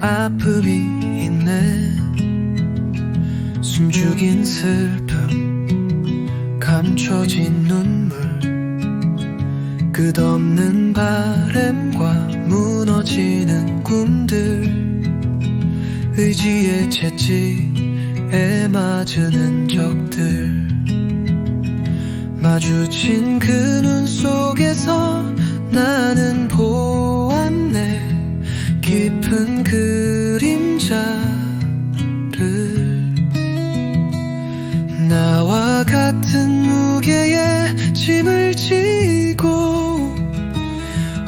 아픔이 있네. 숨죽인 슬픔 감춰진 눈물. 끝없는 바램과 무너지는 꿈들. 의지의 채찍에 맞은 흔적들. 마주친 그 눈 속에서 나는 보았네 깊은 그림자를 나와 같은 무게의 짐을 지고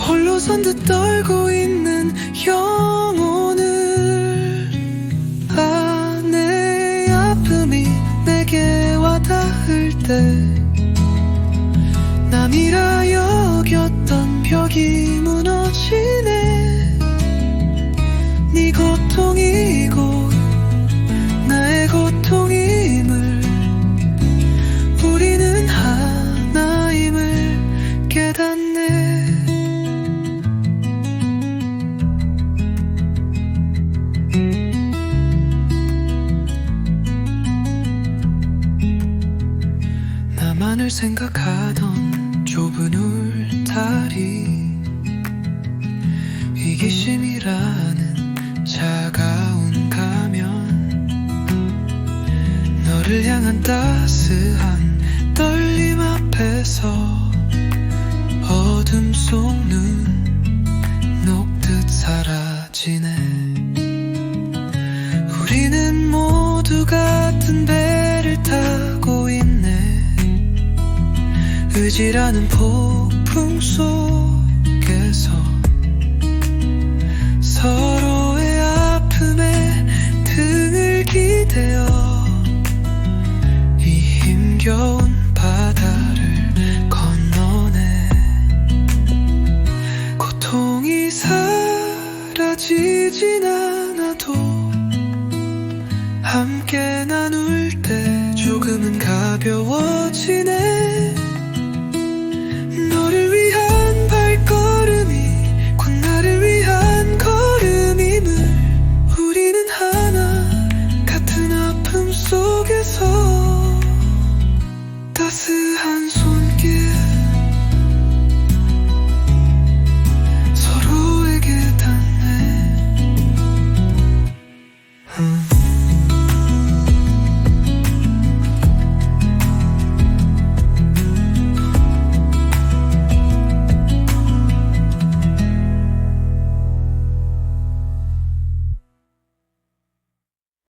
홀로 선듯 떨고 있는 영혼을 아, 내 아픔이 내게 와닿을 때 남이라 여겼던 벽이 고통임을 우리는 하나임을 깨닫네. 나만을 생각하던 좁은 울타리 이기심이라는 차가운 너를 향한 따스한 떨림 앞에서 어둠 속 눈 녹듯 사라지네. 우리는 모두 같은 배를 타고 있네. 의지라는 폭풍 속에서 서로의 아픔에 등을 기대어 이 힘겨운 바다를 건너네. 고통이 사라지진 않아도 함께 나눌 때